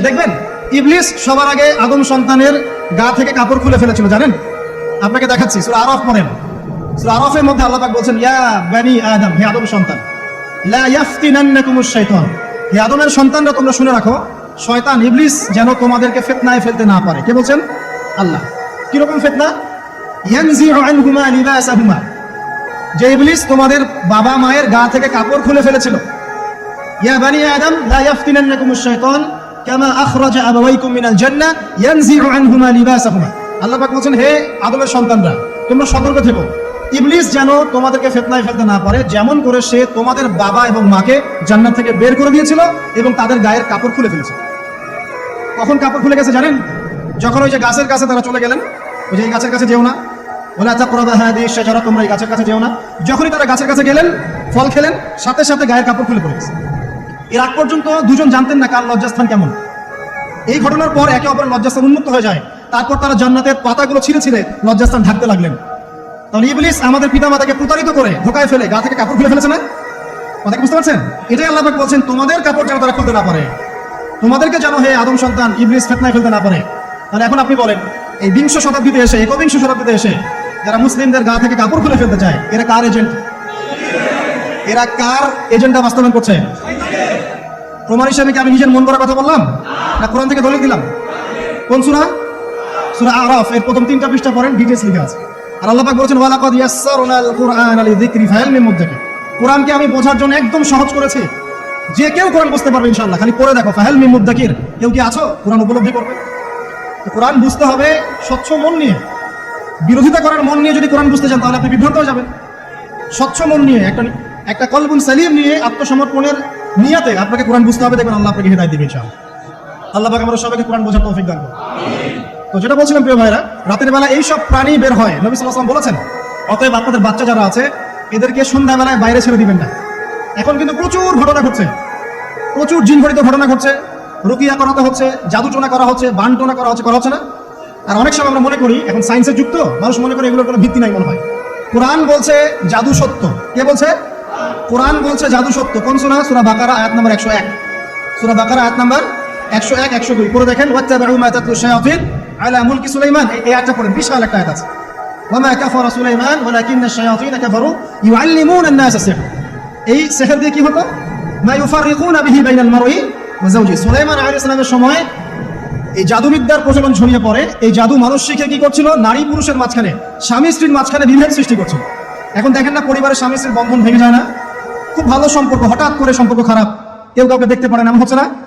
দেখবেন, ইবলিস সবার আগে আদম সন্তানের গা থেকে কাপড় খুলে ফেলেছিল, জানেন? আপনাকে দেখাচ্ছি, সুরা আরফ পড়েন। সুরা আরফের মধ্যে আল্লাহ পাক বলছেন, ইয়া বানি আদম, হে আদম সন্তান, লা শাইতান। হে আদমের সন্তানরা, তোমরা শুনে রাখো, শয়তান, ইবলিস যেন তোমাদেরকে ফিতনায় ফেলতে না পারে। কে বলছেন? আল্লাহ। কি রকম ফিতনা? ইয়ানজিউ আনহুমা লিবাসাহুমা। যে ইবলিস তোমাদের বাবা মায়ের গা থেকে কাপড় খুলে ফেলেছিল। ইয়া বানি আদম, লা শাইতান। কামা আল্লাহ পাক বলছেন, হে আদমের সন্তানরা, তোমরা সতর্ক থেকো। ইবলিস যেন তোমাদেরকে ফিতনায় ফেলতে না পারে, যেমন করে সে তোমাদের বাবা এবং মাকে জান্নাত থেকে বের করে দিয়েছিল এবং তাদের গায়ের কাপড় খুলে ফেলেছিল কখন কাপড় খুলে গেছে জানেন? যখন ওই যে গাছের কাছে তারা চলে গেলেন, ওই যে এই গাছের কাছে যেও না। বলে আচ্ছা করবা হ্যাঁ দিয়ে তোমরা এই গাছের কাছে যেও না। যখনই তারা গাছের কাছে গেলেন, ফল খেলেন, সাথে সাথে গায়ের কাপড় খুলে পড়ে গেছে। এর আগ পর্যন্ত দুজন জানতেন না কার লজ্জাস্থান কেমন। এই ঘটনার পর একে অপরের লজ্জাস্থান উন্মুক্ত হয়ে যায়। তারপর তারা জান্নাতের পাতাগুলো ছিঁড়ে ছিঁড়ে লজ্জাস্থান ঢাকতে লাগলেন। তখন ইবলিস আমাদের পিতা মাতাকে প্রতারিত করে ঢোকায় ফেলে, গা থেকে কাপড় খুলে ফেলেছে না? কথা বুঝতে পারছেন? এটাই আল্লাহ বলছেন, তোমাদের কাপড় যেন তারা খুলতে না পারে। তোমাদেরকে যেন হে আদম সন্তান, ইবলিস ফেতনায় ফেলতে না পারে। তাহলে এখন আপনি বলেন, এই বিংশ শতাব্দীতে এসে, একবিংশ শতাব্দীতে এসে যারা মুসলিমদের গা থেকে কাপড় খুলে ফেলতে চায়, এরা কার এজেন্ট এরা কার এজেন্টটা বাস্তবায়ন করছে? প্রমাণ হিসেবে কি আমি নিজের মন করার কথা বললাম? না কোরআন থেকে দলিল দিলাম? কোন সুরা? সুরা আরাফ। এর প্রথম তিনটা পৃষ্ঠা পড়েন ডিটেলস লিখা আছে। আর আল্লাহ পাক বলেছেন, ওয়ালাকাদ ইয়াসসারনাল কুরআন লিযিকরি ফাহাল মিন মুদ্দাকির। কোরআনকে আমি বোঝার জন্য একদম সহজ করেছি। যে কেউ কোরআন বুঝতে পারবে ইনশাআল্লাহ। খালি পড়ে দেখো ফাহাল মিন মুদ্দাকির। কেউ কি আছো? কোরআন উপলব্ধি করবে? তো কোরআন বুঝতে হবে স্বচ্ছ মন নিয়ে। বিরোধিতা করার মন নিয়ে যদি কোরআন বুঝতে চান, তাহলে আপনি বিভ্রান্ত হয়ে যাবেন। স্বচ্ছ মন নিয়ে, একটা একটা কলবুন সালিম নিয়ে আত্মসমর্পণের নিয়াতে আপনাকে কোরআন বুঝতে হবে, দেখবেন আল্লাহ আপনাকে হেদায় দিবে ইনশাআল্লাহ। আল্লাহ পাক আমরা সবাইকে কোরআন বোঝার তৌফিক দান করুন। তো যেটা বলছিলাম প্রিয় ভাইরা রাতের বেলা এই সব প্রাণী বের হয়, নবী সাল্লাল্লাহু বলেছেন, অতএব আপনাদের বাচ্চা যারা আছে, এদেরকে সন্ধ্যাবেলায় বাইরে ছেড়ে দিবেন না। এখন কিন্তু প্রচুর ঘটনা ঘটছে। প্রচুর জিনঘটিত ঘটনা ঘটছে। রুকিয়া করাতে হচ্ছে জাদু জাদুটোনা করা হচ্ছে, বানটোনা করা হচ্ছে করা হচ্ছে না। আর অনেক সময় আমরা মনে করি, এখন সায়েন্সের যুক্ত, মানুষ মনে করে এগুলোর কোনো ভিত্তি নাই মনে হয়। কোরআন বলছে জাদু সত্য। কে বলছে? কোরআন বলছে জাদু সত্য। কোন সুরা? সুরা বাকারা, আয়াত নম্বর একশো এক। সুরা বাকারা, আয়াত নম্বর একশো এক, একশো দুই। পরে দেখেন ওয়াত্তাবাউমাতাতুশায়াতিন আলা মুলকি সুলাইমান এই আয়াতটা পড়েন। বিশাল একটা আয়াত আছে। ওয়ামা সুলাইমান, ওয়ালাকিন্না শায়াতিন এই সিহর দিয়ে কি হতো? মা বাইনাল সুলাইমান আলাইহিস সালামের সময় এই জাদুবিদ্যার প্রচলন ছড়িয়ে পড়ে। এই জাদু মানুষ শিখে কি করছিল? নারী পুরুষের মাঝখানে, স্বামী স্ত্রীর মাঝখানে বিভেদ সৃষ্টি করছিল। এখন দেখেন না, পরিবারের স্বামী স্ত্রীর বন্ধন ভেঙে যায় না। খুব ভালো সম্পর্ক হঠাৎ করে সম্পর্ক খারাপ। কেউ কাউকে দেখতে পারে না হচ্ছে না?